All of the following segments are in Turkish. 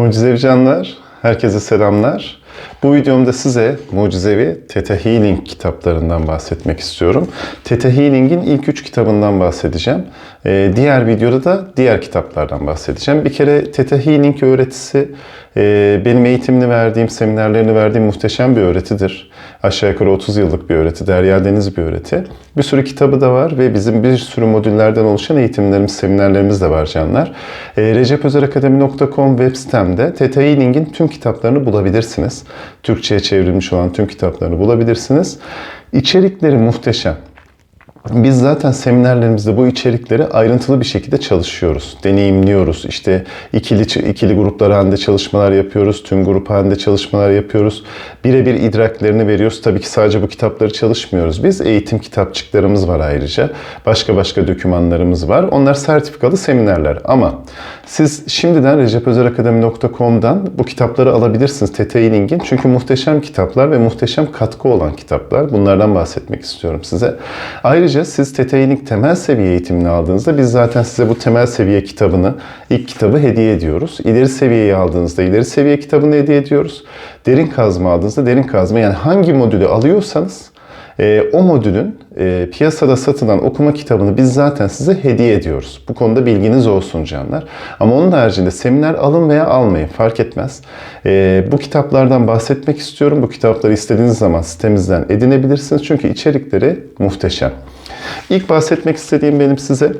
Mucizevi canlar, herkese selamlar. Bu videomda size mucizevi Theta Healing kitaplarından bahsetmek istiyorum. Theta Healing'in ilk üç kitabından bahsedeceğim. Ee, diğer videoda da diğer kitaplardan bahsedeceğim. Bir kere Theta Healing öğretisi e, benim eğitimini verdiğim, seminerlerini verdiğim muhteşem bir öğretidir. Aşağı yukarı 30 yıllık bir öğreti, Derya Deniz bir öğreti. Bir sürü kitabı da var ve bizim bir sürü modüllerden oluşan eğitimlerimiz, seminerlerimiz de var canlar. E, recepözerakademi.com web sitemde Theta Healing'in tüm kitaplarını bulabilirsiniz. Türkçe'ye çevrilmiş olan tüm kitaplarını bulabilirsiniz. İçerikleri muhteşem. Biz zaten seminerlerimizde bu içerikleri ayrıntılı bir şekilde çalışıyoruz, deneyimliyoruz. İşte ikili ikili gruplar halinde çalışmalar yapıyoruz, tüm grup halinde çalışmalar yapıyoruz. Birebir idraklerini veriyoruz. Tabii ki sadece bu kitapları çalışmıyoruz. Biz eğitim kitapçıklarımız var ayrıca. Başka başka dokümanlarımız var. Onlar sertifikalı seminerler. Ama siz şimdiden recepözerakademi.com'dan bu kitapları alabilirsiniz. TT Healing'in. Çünkü muhteşem kitaplar ve muhteşem katkı olan kitaplar. Bunlardan bahsetmek istiyorum size. Ayrıca siz TT Healing temel seviye eğitimini aldığınızda biz zaten size bu temel seviye kitabını, ilk kitabı hediye ediyoruz. İleri seviyeyi aldığınızda ileri seviye kitabını hediye ediyoruz. Derin kazma aldığınızda derin kazma yani hangi modülü alıyorsanız e, o modülün e, piyasada satılan okuma kitabını biz zaten size hediye ediyoruz. Bu konuda bilginiz olsun canlar. Ama onun haricinde seminer alın veya almayın fark etmez. E, bu kitaplardan bahsetmek istiyorum. Bu kitapları istediğiniz zaman sitemizden edinebilirsiniz. Çünkü içerikleri muhteşem. İlk bahsetmek istediğim benim size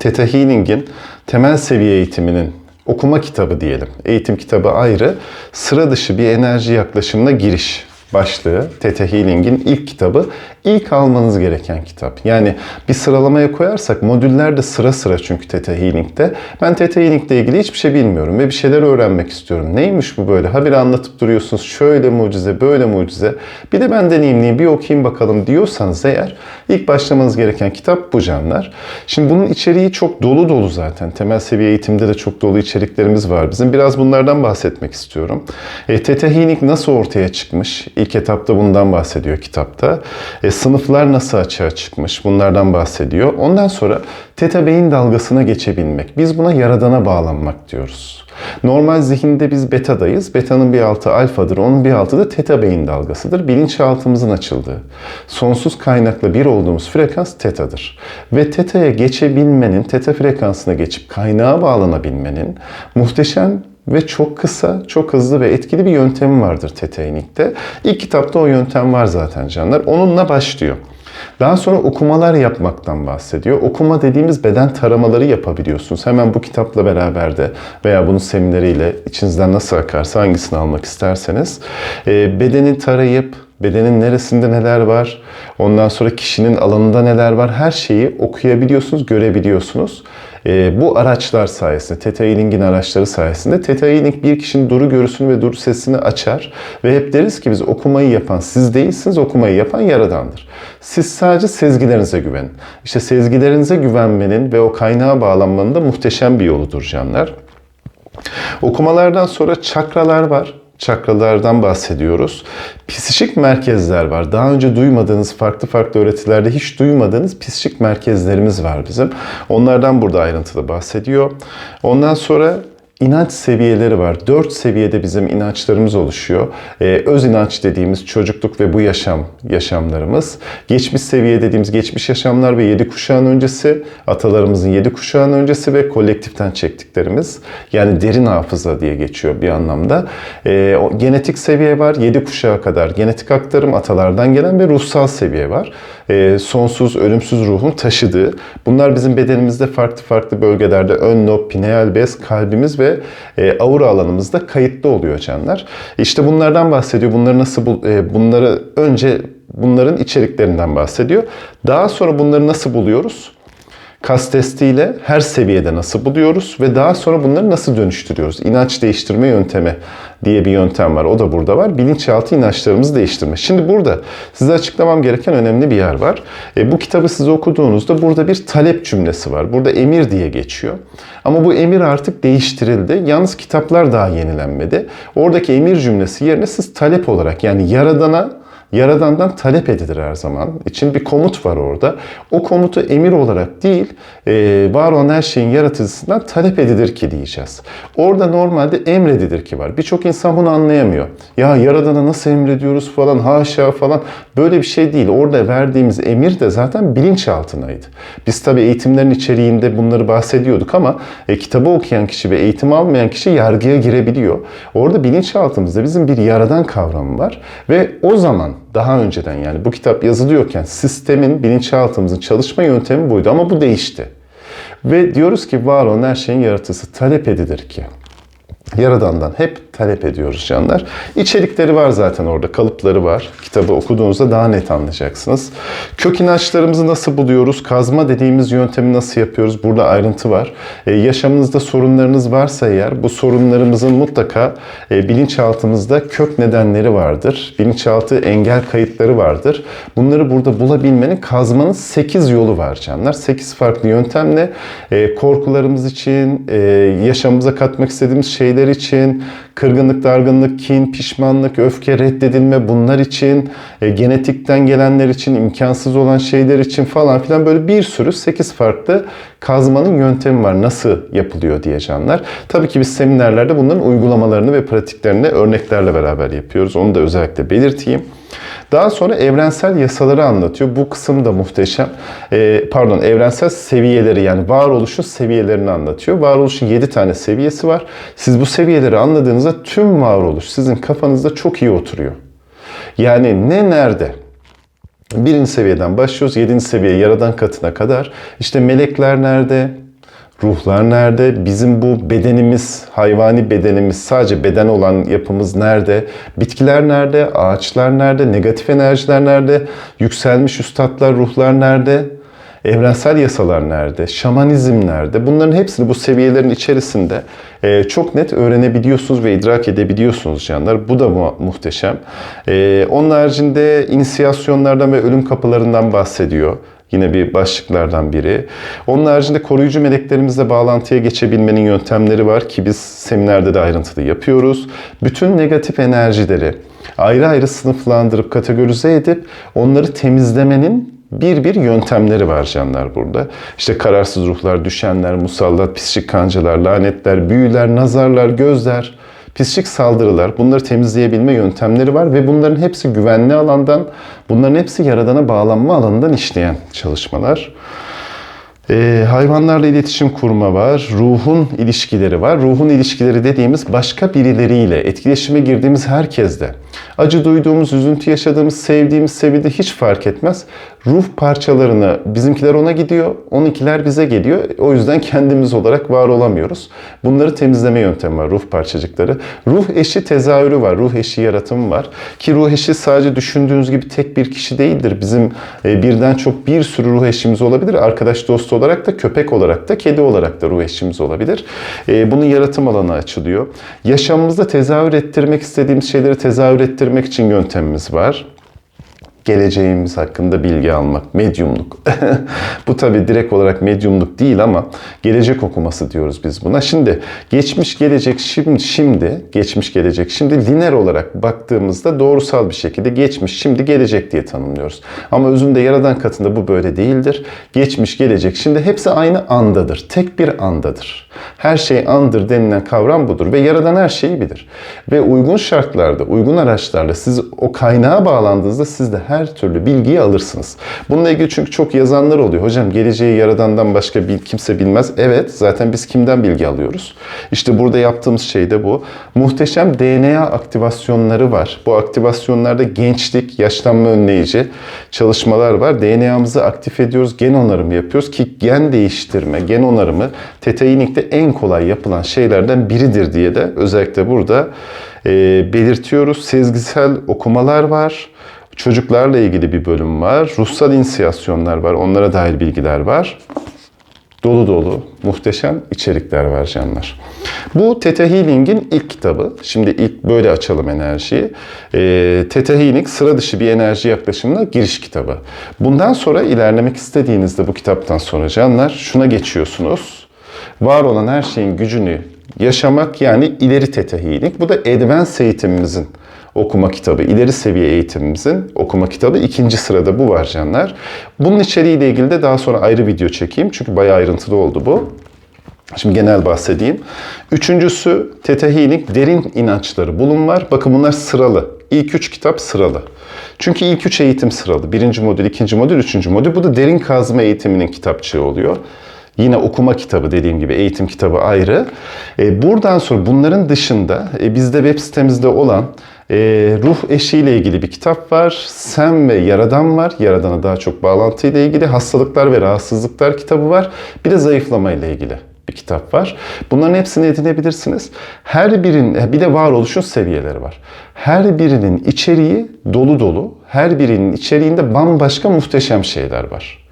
Theta Healing'in temel seviye eğitiminin okuma kitabı diyelim. Eğitim kitabı ayrı. Sıra dışı bir enerji yaklaşımına giriş başlığı Theta Healing'in ilk kitabı. İlk almanız gereken kitap. Yani bir sıralamaya koyarsak modüller de sıra sıra çünkü Theta Healing'de. Ben Theta Healing'le ilgili hiçbir şey bilmiyorum ve bir şeyler öğrenmek istiyorum. Neymiş bu böyle? Habire anlatıp duruyorsunuz. Şöyle mucize, böyle mucize. Bir de ben deneyimleyeyim, bir okuyayım bakalım diyorsanız eğer ilk başlamanız gereken kitap bu canlar. Şimdi bunun içeriği çok dolu dolu zaten. Temel seviye eğitimde de çok dolu içeriklerimiz var bizim. Biraz bunlardan bahsetmek istiyorum. E, Theta Healing nasıl ortaya çıkmış? İlk etapta bundan bahsediyor kitapta. E, sınıflar nasıl açığa çıkmış? Bunlardan bahsediyor. Ondan sonra teta beyin dalgasına geçebilmek. Biz buna yaradana bağlanmak diyoruz. Normal zihinde biz betadayız. Beta'nın bir altı alfadır, onun bir altı da teta beyin dalgasıdır. Bilinçaltımızın açıldığı. Sonsuz kaynakla bir olduğumuz frekans tetadır. Ve teta'ya geçebilmenin, teta frekansına geçip kaynağa bağlanabilmenin muhteşem ve çok kısa, çok hızlı ve etkili bir yöntemi vardır Tetainik'te. İlk kitapta o yöntem var zaten canlar. Onunla başlıyor. Daha sonra okumalar yapmaktan bahsediyor. Okuma dediğimiz beden taramaları yapabiliyorsunuz. Hemen bu kitapla beraber de veya bunun semineriyle içinizden nasıl akarsa hangisini almak isterseniz bedeni tarayıp bedenin neresinde neler var, ondan sonra kişinin alanında neler var her şeyi okuyabiliyorsunuz, görebiliyorsunuz. E, bu araçlar sayesinde, Theta Healing'in araçları sayesinde Theta Healing bir kişinin duru görüsünü ve duru sesini açar ve hep deriz ki biz okumayı yapan siz değilsiniz, okumayı yapan Yaradan'dır. Siz sadece sezgilerinize güvenin. İşte sezgilerinize güvenmenin ve o kaynağa bağlanmanın da muhteşem bir yoludur canlar. Okumalardan sonra çakralar var çakralardan bahsediyoruz. Psişik merkezler var. Daha önce duymadığınız, farklı farklı öğretilerde hiç duymadığınız psişik merkezlerimiz var bizim. Onlardan burada ayrıntılı bahsediyor. Ondan sonra inanç seviyeleri var. Dört seviyede bizim inançlarımız oluşuyor. Ee, öz inanç dediğimiz çocukluk ve bu yaşam yaşamlarımız. Geçmiş seviye dediğimiz geçmiş yaşamlar ve yedi kuşağın öncesi, atalarımızın yedi kuşağın öncesi ve kolektiften çektiklerimiz. Yani derin hafıza diye geçiyor bir anlamda. Ee, o genetik seviye var. Yedi kuşağa kadar genetik aktarım atalardan gelen ve ruhsal seviye var. Ee, sonsuz, ölümsüz ruhun taşıdığı. Bunlar bizim bedenimizde farklı farklı bölgelerde ön lob, pineal bez, kalbimiz ve e, aura alanımızda kayıtlı oluyor canlar. İşte bunlardan bahsediyor. Bunları nasıl e, bunları önce bunların içeriklerinden bahsediyor. Daha sonra bunları nasıl buluyoruz? Kas testiyle her seviyede nasıl buluyoruz ve daha sonra bunları nasıl dönüştürüyoruz? İnanç değiştirme yöntemi diye bir yöntem var. O da burada var. Bilinçaltı inançlarımızı değiştirme. Şimdi burada size açıklamam gereken önemli bir yer var. E, bu kitabı siz okuduğunuzda burada bir talep cümlesi var. Burada emir diye geçiyor. Ama bu emir artık değiştirildi. Yalnız kitaplar daha yenilenmedi. Oradaki emir cümlesi yerine siz talep olarak yani yaradana Yaradan'dan talep edilir her zaman. için bir komut var orada. O komutu emir olarak değil, e, var olan her şeyin yaratıcısından talep edilir ki diyeceğiz. Orada normalde emredilir ki var. Birçok insan bunu anlayamıyor. Ya Yaradan'a nasıl emrediyoruz falan, haşa falan. Böyle bir şey değil. Orada verdiğimiz emir de zaten bilinçaltınaydı. Biz tabii eğitimlerin içeriğinde bunları bahsediyorduk ama e, kitabı okuyan kişi ve eğitim almayan kişi yargıya girebiliyor. Orada bilinçaltımızda bizim bir yaradan kavramı var ve o zaman daha önceden yani bu kitap yazılıyorken sistemin, bilinçaltımızın çalışma yöntemi buydu ama bu değişti. Ve diyoruz ki var olan her şeyin yaratıcısı talep edilir ki. Yaradan'dan hep talep ediyoruz canlar. İçerikleri var zaten orada, kalıpları var. Kitabı okuduğunuzda daha net anlayacaksınız. Kök inançlarımızı nasıl buluyoruz? Kazma dediğimiz yöntemi nasıl yapıyoruz? Burada ayrıntı var. Ee, yaşamınızda sorunlarınız varsa eğer bu sorunlarımızın mutlaka e, bilinçaltımızda kök nedenleri vardır. Bilinçaltı engel kayıtları vardır. Bunları burada bulabilmenin kazmanın 8 yolu var canlar. 8 farklı yöntemle e, korkularımız için, e, yaşamımıza katmak istediğimiz şeyler için, kırgınlık, dargınlık, kin, pişmanlık, öfke, reddedilme bunlar için, e, genetikten gelenler için, imkansız olan şeyler için falan filan böyle bir sürü 8 farklı kazmanın yöntemi var. Nasıl yapılıyor diye canlar. Tabii ki biz seminerlerde bunların uygulamalarını ve pratiklerini örneklerle beraber yapıyoruz. Onu da özellikle belirteyim. Daha sonra evrensel yasaları anlatıyor. Bu kısım da muhteşem. Ee, pardon, evrensel seviyeleri yani varoluşun seviyelerini anlatıyor. Varoluşun 7 tane seviyesi var. Siz bu seviyeleri anladığınızda tüm varoluş sizin kafanızda çok iyi oturuyor. Yani ne nerede? Birinci seviyeden başlıyoruz. Yedinci seviye yaradan katına kadar. İşte melekler nerede? Ruhlar nerede? Bizim bu bedenimiz, hayvani bedenimiz, sadece beden olan yapımız nerede? Bitkiler nerede? Ağaçlar nerede? Negatif enerjiler nerede? Yükselmiş üstadlar, ruhlar nerede? Evrensel yasalar nerede? Şamanizm nerede? Bunların hepsini bu seviyelerin içerisinde e, çok net öğrenebiliyorsunuz ve idrak edebiliyorsunuz canlar. Bu da mu- muhteşem. E, onun haricinde inisiyasyonlardan ve ölüm kapılarından bahsediyor. Yine bir başlıklardan biri. Onun haricinde koruyucu meleklerimizle bağlantıya geçebilmenin yöntemleri var ki biz seminerde de ayrıntılı yapıyoruz. Bütün negatif enerjileri ayrı ayrı sınıflandırıp kategorize edip onları temizlemenin bir bir yöntemleri var canlar burada. İşte kararsız ruhlar, düşenler, musallat, psikik kancalar, lanetler, büyüler, nazarlar, gözler, psikik saldırılar bunları temizleyebilme yöntemleri var ve bunların hepsi güvenli alandan, bunların hepsi yaradana bağlanma alanından işleyen çalışmalar. Ee, hayvanlarla iletişim kurma var, ruhun ilişkileri var. Ruhun ilişkileri dediğimiz başka birileriyle etkileşime girdiğimiz herkesle. Acı duyduğumuz, üzüntü yaşadığımız, sevdiğimiz, sevildiği hiç fark etmez. Ruh parçalarını bizimkiler ona gidiyor, onunkiler bize geliyor. O yüzden kendimiz olarak var olamıyoruz. Bunları temizleme yöntemi var, ruh parçacıkları. Ruh eşi tezahürü var, ruh eşi yaratımı var. Ki ruh eşi sadece düşündüğünüz gibi tek bir kişi değildir. Bizim e, birden çok bir sürü ruh eşimiz olabilir. Arkadaş dost olarak da, köpek olarak da, kedi olarak da ruh eşimiz olabilir. E, bunun yaratım alanı açılıyor. Yaşamımızda tezahür ettirmek istediğimiz şeyleri tezahür ettirmek için yöntemimiz var geleceğimiz hakkında bilgi almak, medyumluk. Bu tabi direkt olarak medyumluk değil ama gelecek okuması diyoruz biz buna. Şimdi geçmiş gelecek şimdi şimdi geçmiş gelecek şimdi lineer olarak baktığımızda doğrusal bir şekilde geçmiş şimdi gelecek diye tanımlıyoruz. Ama özünde yaradan katında bu böyle değildir. Geçmiş gelecek şimdi hepsi aynı andadır. Tek bir andadır. Her şey andır denilen kavram budur ve yaradan her şeyi bilir. Ve uygun şartlarda, uygun araçlarla siz o kaynağa bağlandığınızda siz de her türlü bilgiyi alırsınız. Bununla ilgili çünkü çok yazanlar oluyor. Hocam geleceği yaradandan başka bir kimse bilmez. Evet zaten biz kimden bilgi alıyoruz? İşte burada yaptığımız şey de bu. Muhteşem DNA aktivasyonları var. Bu aktivasyonlarda gençlik, yaşlanma önleyici çalışmalar var. DNA'mızı aktif ediyoruz, gen onarımı yapıyoruz ki gen değiştirme, gen onarımı Healing'de en kolay yapılan şeylerden biridir diye de özellikle burada e, belirtiyoruz. Sezgisel okumalar var. Çocuklarla ilgili bir bölüm var. Ruhsal inisiyasyonlar var. Onlara dair bilgiler var. Dolu dolu, muhteşem içerikler var canlar. Bu Theta Healing'in ilk kitabı. Şimdi ilk böyle açalım enerjiyi. E, Theta Healing sıra dışı bir enerji yaklaşımına giriş kitabı. Bundan sonra ilerlemek istediğinizde bu kitaptan sonra canlar şuna geçiyorsunuz. Var olan her şeyin gücünü yaşamak yani ileri Theta Healing. Bu da Advance eğitimimizin okuma kitabı, ileri seviye eğitimimizin okuma kitabı ikinci sırada bu var canlar. Bunun içeriğiyle ilgili de daha sonra ayrı video çekeyim çünkü bayağı ayrıntılı oldu bu. Şimdi genel bahsedeyim. Üçüncüsü Theta Healing derin inançları bulun var. Bakın bunlar sıralı. İlk üç kitap sıralı. Çünkü ilk üç eğitim sıralı. Birinci modül, ikinci modül, üçüncü modül. Bu da derin kazma eğitiminin kitapçığı oluyor. Yine okuma kitabı dediğim gibi eğitim kitabı ayrı. E, buradan sonra bunların dışında e, bizde web sitemizde olan e, ruh eşiğiyle ilgili bir kitap var. Sen ve Yaradan var. Yaradana daha çok bağlantıyla ilgili. Hastalıklar ve rahatsızlıklar kitabı var. Bir de zayıflama ile ilgili bir kitap var. Bunların hepsini edinebilirsiniz. Her birinin bir de varoluşun seviyeleri var. Her birinin içeriği dolu dolu. Her birinin içeriğinde bambaşka muhteşem şeyler var.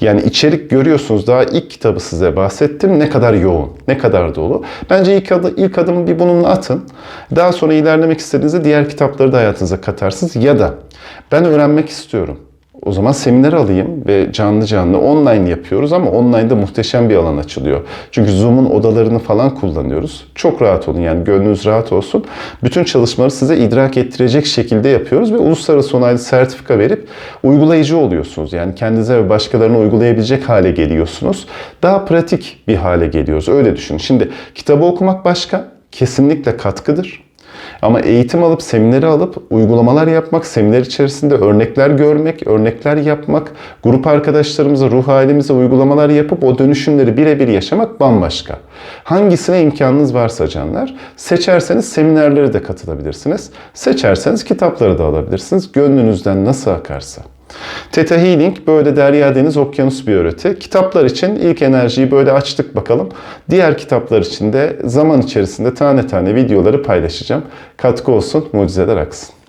Yani içerik görüyorsunuz daha ilk kitabı size bahsettim. Ne kadar yoğun, ne kadar dolu. Bence ilk, adı, ilk adımı bir bununla atın. Daha sonra ilerlemek istediğinizde diğer kitapları da hayatınıza katarsınız. Ya da ben öğrenmek istiyorum. O zaman seminer alayım ve canlı canlı online yapıyoruz ama online'da muhteşem bir alan açılıyor. Çünkü Zoom'un odalarını falan kullanıyoruz. Çok rahat olun yani gönlünüz rahat olsun. Bütün çalışmaları size idrak ettirecek şekilde yapıyoruz ve uluslararası onaylı sertifika verip uygulayıcı oluyorsunuz. Yani kendinize ve başkalarına uygulayabilecek hale geliyorsunuz. Daha pratik bir hale geliyoruz. Öyle düşünün. Şimdi kitabı okumak başka. Kesinlikle katkıdır. Ama eğitim alıp, semineri alıp uygulamalar yapmak, seminer içerisinde örnekler görmek, örnekler yapmak, grup arkadaşlarımıza, ruh halimize uygulamalar yapıp o dönüşümleri birebir yaşamak bambaşka. Hangisine imkanınız varsa canlar, seçerseniz seminerlere de katılabilirsiniz. Seçerseniz kitapları da alabilirsiniz. Gönlünüzden nasıl akarsa. Theta Healing böyle derya deniz okyanus bir öğreti. Kitaplar için ilk enerjiyi böyle açtık bakalım. Diğer kitaplar için de zaman içerisinde tane tane videoları paylaşacağım. Katkı olsun, mucizeler aksın.